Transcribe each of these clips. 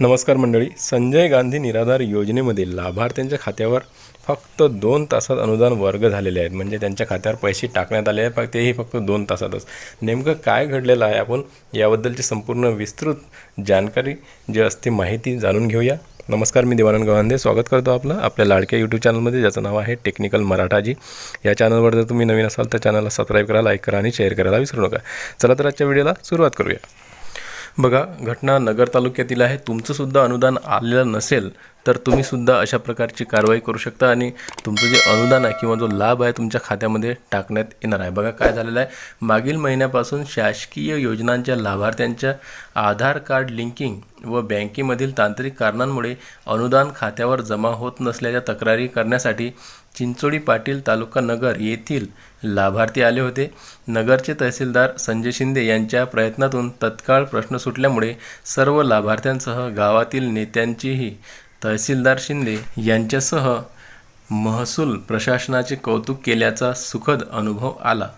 नमस्कार मंडळी. संजय गांधी निराधार योजनेमध्ये लाभार्थ्यांच्या खात्यावर फक्त दोन तासात अनुदान वर्ग झालेले आहेत. म्हणजे त्यांच्या खात्यावर पैसे टाकण्यात आले आहेत फक्त तेही फक्त दोन तासातच. नेमकं काय घडलेलं आहे आपण याबद्दलची संपूर्ण विस्तृत जानकारी जी असते माहिती जाणून घेऊया. नमस्कार मी देवानंद गवांदे स्वागत करतो आपलं आपल्या लाडक्या यूट्यूब चॅनलमध्ये ज्याचं नाव आहे टेक्निकल मराठाजी या चॅनलवर जर तुम्ही नवीन असाल तर चॅनलला सबस्क्राईब करा लाईक करा आणि शेअर करायला विसरू नका. चला तर आजच्या व्हिडिओला सुरुवात करूया. बघा घटना नगर तालुक्यातील आहे. तुमचंसुद्धा अनुदान आलेलं नसेल तर तुम्हीसुद्धा अशा प्रकारची कारवाई करू शकता आणि तुमचं जे अनुदान आहे किंवा जो लाभ आहे तुमच्या खात्यामध्ये टाकण्यात येणार आहे. बघा काय झालेलं आहे. मागील महिन्यापासून शासकीय योजनांच्या लाभार्थ्यांच्या आधार कार्ड लिंकिंग व बँकेमधील तांत्रिक कारणांमुळे अनुदान खात्यावर जमा होत नसल्याच्या तक्रारी करण्यासाठी चिंचोडी पाटील तालुका नगर येथील लाभार्थी आले होते. नगरचे तहसीलदार संजय शिंदे यांच्या प्रयत्नातून तत्काळ प्रश्न सुटल्यामुळे सर्व लाभार्थ्यांसह गावातील नेत्यांचीही तहसीलदार शिंदे यांच्यासह महसूल प्रशासनाचे कौतुक केल्याचा सुखद अनुभव आला.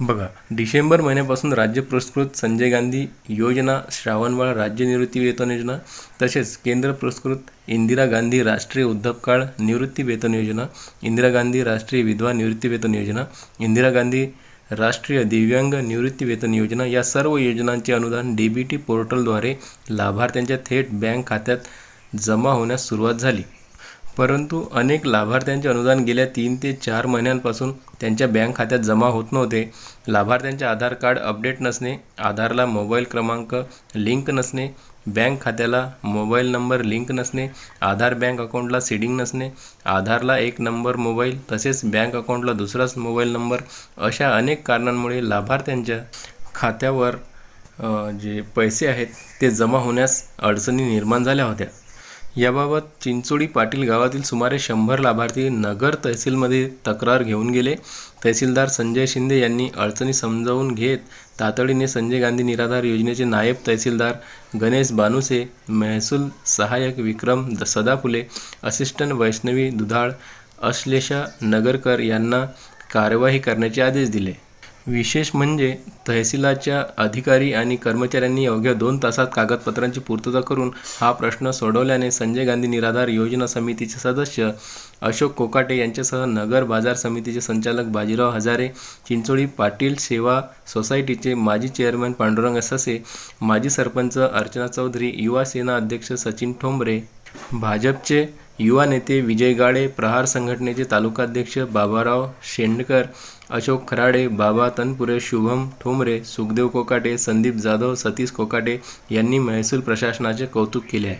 बघा डिसेंबर महिन्यापासून राज्य पुरस्कृत संजय गांधी योजना श्रावणबाळ राज्य निवृत्ती वेतन योजना तसेच केंद्र पुरस्कृत इंदिरा गांधी राष्ट्रीय उद्धवकाळ निवृत्ती वेतन योजना इंदिरा गांधी राष्ट्रीय विधवा निवृत्ती वेतन योजना इंदिरा गांधी राष्ट्रीय दिव्यांग निवृत्ती वेतन योजना या सर्व योजनांचे अनुदान डी बी टी पोर्टलद्वारे लाभार्थ्यांच्या थेट बँक खात्यात जमा होण्यास सुरुवात झाली. परंतु अनेक लाभार्थ्यांचे अनुदान गेल्या तीन ते चार महिन्यांपासून त्यांच्या बँक खात्यात जमा होत नव्हते. लाभार्थ्यांचे आधार कार्ड अपडेट नसणे आधारला मोबाईल क्रमांक लिंक नसणे बँक खात्याला मोबाईल नंबर लिंक नसणे आधार बँक अकाउंटला सीडिंग नसणे आधारला एक नंबर मोबाईल तसेच बँक अकाउंटला दुसराच मोबाईल नंबर अशा अनेक कारणांमुळे लाभार्थ्यांच्या खात्यावर जे पैसे आहेत ते जमा होण्यास अडचणी निर्माण झाल्या होत्या. याबाबत चिंचोडी पाटील गावातील सुमारे शंभर लाभार्थी नगर तहसीलमध्ये तक्रार घेऊन गेले. तहसीलदार संजय शिंदे यांनी अडचणी समजावून घेत तातडीने संजय गांधी निराधार योजनेचे नायब तहसीलदार गणेश बानुसे महसूल सहाय्यक विक्रम द सदाफुले असिस्टंट वैष्णवी दुधाळ अश्लेषा नगरकर यांना कार्यवाही करण्याचे आदेश दिले. विशेष म्हणजे तहसीलाच्या अधिकारी आणि कर्मचाऱ्यांनी अवघ्या दोन तासात कागदपत्रांची पूर्तता करून हा प्रश्न सोडवल्याने संजय गांधी निराधार योजना समितीचे सदस्य अशोक कोकाटे यांच्यासह नगर बाजार समितीचे संचालक बाजीराव हजारे चिंचोळी पाटील सेवा सोसायटीचे माजी चेअरमन पांडुरंग ससे माजी सरपंच अर्चना चौधरी युवा सेना अध्यक्ष सचिन ठोंबरे भाजपचे युवा नेते विजय गाडे प्रहार संघटनेचे तालुकाध्यक्ष बाबाराव शेंडकर अशोक खराडे बाबा तनपुरे शुभम ठोंबरे सुखदेव कोकाटे संदीप जाधव सतीश कोकाटे यांनी महसूल प्रशासनाचे कौतुक केले आहे.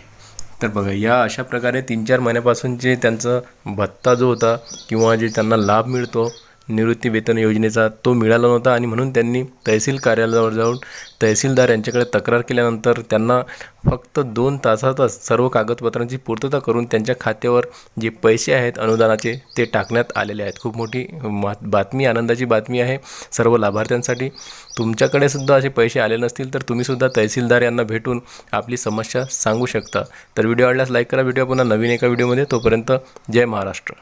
तर बघा या अशा प्रकारे तीन चार महिन्यापासून जे त्यांचं भत्ता जो होता किंवा जे त्यांना लाभ मिळतो निवृत्ती वेतन योजनेचा तो मिळाला नव्हता आणि म्हणून त्यांनी तहसील कार्यालयावर जाऊन तहसीलदार यांच्याकडे तक्रार केल्यानंतर त्यांना फक्त दोन तासातच सर्व कागदपत्रांची पूर्तता करून त्यांच्या खात्यावर जे पैसे आहेत अनुदानाचे ते टाकण्यात आलेले आहेत. खूप मोठी मा बातमी आनंदाची बातमी आहे सर्व लाभार्थ्यांसाठी. तुमच्याकडे सुद्धा असे पैसे आले नसतील तर तुम्हीसुद्धा तहसीलदार यांना भेटून आपली समस्या सांगू शकता. तर व्हिडिओ आवडल्यास लाईक करा. व्हिडिओ पुन्हा नवीन एका व्हिडिओमध्ये. तोपर्यंत जय महाराष्ट्र.